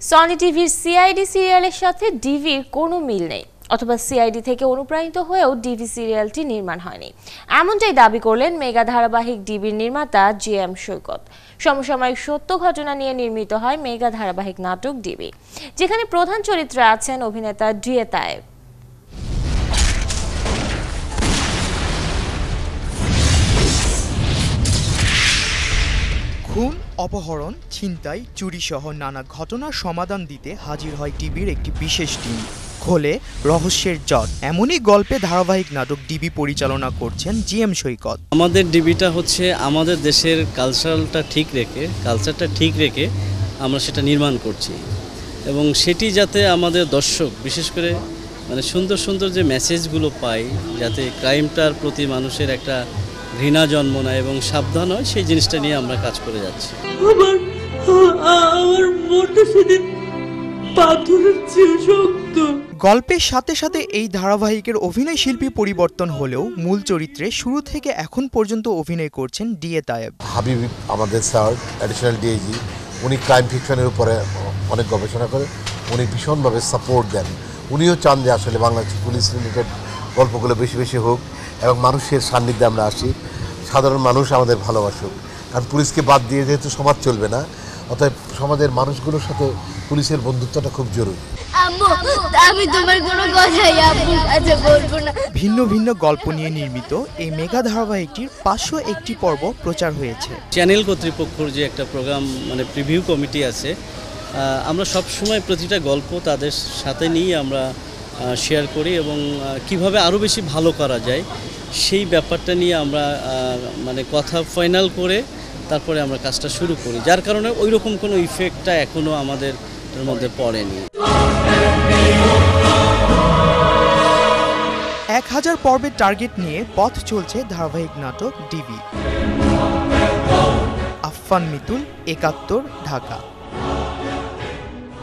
Sony টিভির CID সিরিয়ালের সাথে ডিভির কোনো মিল নেই, অথবা সিআইডি থেকে অনুপ্রাণিত হয়েও ডিভি সিরিয়ালটি নির্মাণ হয়নি। এমনটাই দাবি করলেন মেগা ধারাবাহিক ডিবির নির্মাতা জি এম সৈকত। সমসাময়িক সত্য ঘটনা নিয়ে নির্মিত হয় মেগা ধারাবাহিক নাটক ডিবি যেখানে প্রধান চরিত্রে আছেন অভিনেতা ডিএ তায়েব। খুন অপহরণ, ছিনতাই, চুরিসহ নানা ঘটনার সমাধান দিতে হাজির হয় টিভির একটি বিশেষ টিম। খোলে রহস্যের জট। এমনই গল্পে ধারাবাহিক নাটক ডিবি পরিচালনা করছেন জি এম সৈকত। আমাদের ডিবিটা হচ্ছে আমাদের দেশের কালচারালটা ঠিক রেখে কালচারটা ঠিক রেখে আমরা সেটা নির্মাণ করছি। এবং সেটি যাতে আমাদের দর্শক, বিশেষ করে মানে সুন্দর সুন্দর যে মেসেজগুলো পাই যাতে ক্রাইমটার প্রতি মানুষের একটা ঘৃণা জন্ম নেয় এবং সাবধান হয় সেই জিনিসটা নিয়ে আমরা কাজ করে যাচ্ছি। আমার আমার মনটা সেদিন পাথরের চেয়ে শক্ত। গল্পের সাথে সাথে এই ধারাবাহিকের অভিনয় শিল্পী পরিবর্তন হলেও মূল চরিত্রে শুরু থেকে এখন পর্যন্ত অভিনয় করছেন ডিএ তায়েব। হাবিব আমাদের স্যার অ্যাডিশনাল ডিএজি উনি ক্রাইম ফিকশনের উপরে অনেক গবেষণা করে উনি ভীষণভাবে সাপোর্ট দেন। উনিও চান যে আসলে বাংলাদেশ পুলিশ রিলেটেড গল্পগুলো বেশি বেশি হোক এবং মানুষের সান্নিধ্যে আমরা আসি। সাধারণ মানুষ আমাদের ভালোবাসুক। কারণ পুলিশকে বাদ দিয়ে যেহেতু সমাজ চলবে না অতএব সমাজের মানুষগুলোর সাথে পুলিশের বন্ধুত্বটা খুব জরুরি। আমি তোমার কোনো কথাই আব্বুর বলব না। ভিন্ন ভিন্ন গল্প নিয়ে নির্মিত এই মেগা ধারাবাহিকটির পাঁচশো একটি পর্ব প্রচার হয়েছে। চ্যানেল কর্তৃপক্ষর যে একটা প্রোগ্রাম মানে প্রিভিউ কমিটি আছে আমরা সব সময় প্রতিটা গল্প তাদের সাথে নিয়ে আমরা শেয়ার করি এবং কীভাবে আরও বেশি ভালো করা যায় সেই ব্যাপারটা নিয়ে আমরা মানে কথা ফাইনাল করে তারপরে আমরা কাজটা শুরু করি। যার কারণে ওই রকম কোনো ইফেক্টটা এখনও আমাদের মধ্যে পড়েনি। এক হাজার পর্বের টার্গেট নিয়ে পথ চলছে ধারাবাহিক নাটক ডিবি। আফফান মিতুল, একাত্তর, ঢাকা।